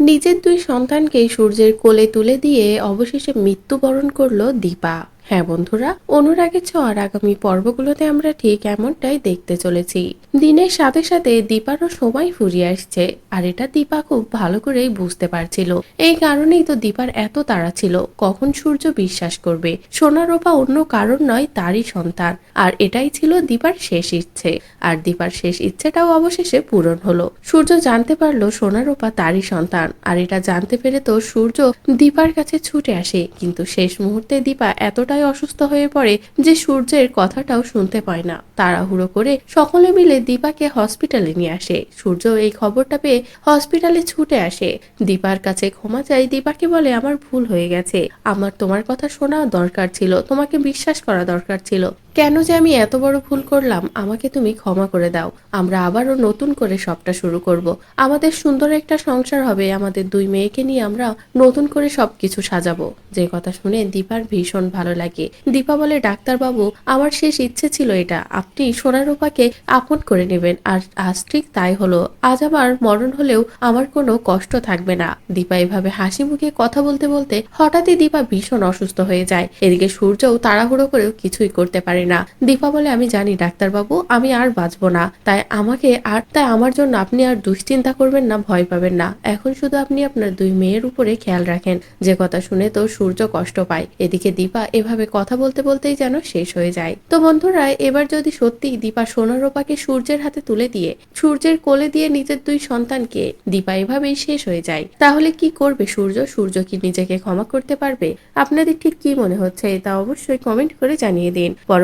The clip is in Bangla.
নিজের দুই সন্তানকে সূর্যের কোলে তুলে দিয়ে অবশেষে মৃত্যুবরণ করল দীপা। হ্যাঁ বন্ধুরা অনুরাগের ছোঁয়ার আগামী পর্বগুলোতে আমরা ঠিক এমনটাই দেখতে চলেছি। দিনের সাথে সাথে দীপারও সময় ফুরিয়ে আসছে, আর এটা দীপা খুব ভালো করেই বুঝতে পারছিল। এই কারণেই তো দীপার এত তাড়া ছিল, কখন সূর্য বিশ্বাস করবে? সোনারোপা অন্য কারণ নয়, তারই সন্তান, আর এটাই ছিল দীপার শেষ ইচ্ছে। আর দীপার শেষ ইচ্ছেটাও অবশেষে পূরণ হলো। সূর্য জানতে পারল সোনারোপা তারই সন্তান, আর এটা জানতে পেরে তো সূর্য দীপার কাছে ছুটে আসে, কিন্তু শেষ মুহূর্তে দীপা এতটাই অসুস্থ হয়ে পড়ে যে সূর্যের কথাটাও শুনতে পায় না। তাড়াহুড়ো করে সকলে মিলে দীপাকে হসপিটালে নিয়ে আসে। সূর্য এই খবরটা পেয়ে হসপিটালে ছুটে আসে। দীপার কাছে ক্ষমা চাই, দীপাকে বলে আমার ভুল হয়ে গেছে। আমার তোমার কথা শোনা দরকার ছিল, তোমাকে বিশ্বাস করা দরকার ছিল। কেন যে আমি এত বড় ভুল করলাম, আমাকে তুমি ক্ষমা করে দাও। আমরা আবারও নতুন করে সবটা শুরু করব। আমাদের সুন্দর একটা সংসার হবে, আমাদের দুই মেয়েকে নিয়ে আমরা নতুন করে সবকিছু সাজাবো। যে কথা শুনে দীপার ভীষণ ভালো লাগে। দীপা বলে, ডাক্তারবাবু, আমার শেষ ইচ্ছে ছিল এটা। আপনি সোনারূপাকে আপন করে নেবেন। আর আজ ঠিক তাই হলো। আজ আমার মরণ হলেও আমার কোনো কষ্ট থাকবে না। দীপা এভাবে হাসি মুখে কথা বলতে বলতে হঠাৎই দীপা ভীষণ অসুস্থ হয়ে যায়। এদিকে সূর্যও তাড়াহুড়ো করেও কিছুই করতে পারে না দীপা বলে, আমি জানি ডাক্তারবাবু, আমি আর বাঁচবো না। তাই আমাকে আর, তাই আমার জন্য আপনি আর দুশ্চিন্তা করবেন না, ভয় পাবেন না। এখন শুধু আপনি আপনার দুই মেয়ের উপরে খেয়াল রাখেন। যে কথা শুনে তো সূর্য কষ্ট পায়। এদিকে দীপা এভাবে কথা বলতে বলতেই যেন শেষ হয়ে যায়। তো বন্ধুরা, এবার যদি সত্যিই দীপা সোনারোপাকে সূর্যের হাতে তুলে দিয়ে, সূর্যের কোলে দিয়ে নিজের দুই সন্তানকে দীপা এভাবেই শেষ হয়ে যায়। তাহলে কি করবে সূর্য? সূর্য কি নিজেকে ক্ষমা করতে পারবে? আপনাদের ঠিক কি মনে হচ্ছে তা অবশ্যই কমেন্ট করে জানিয়ে দিন।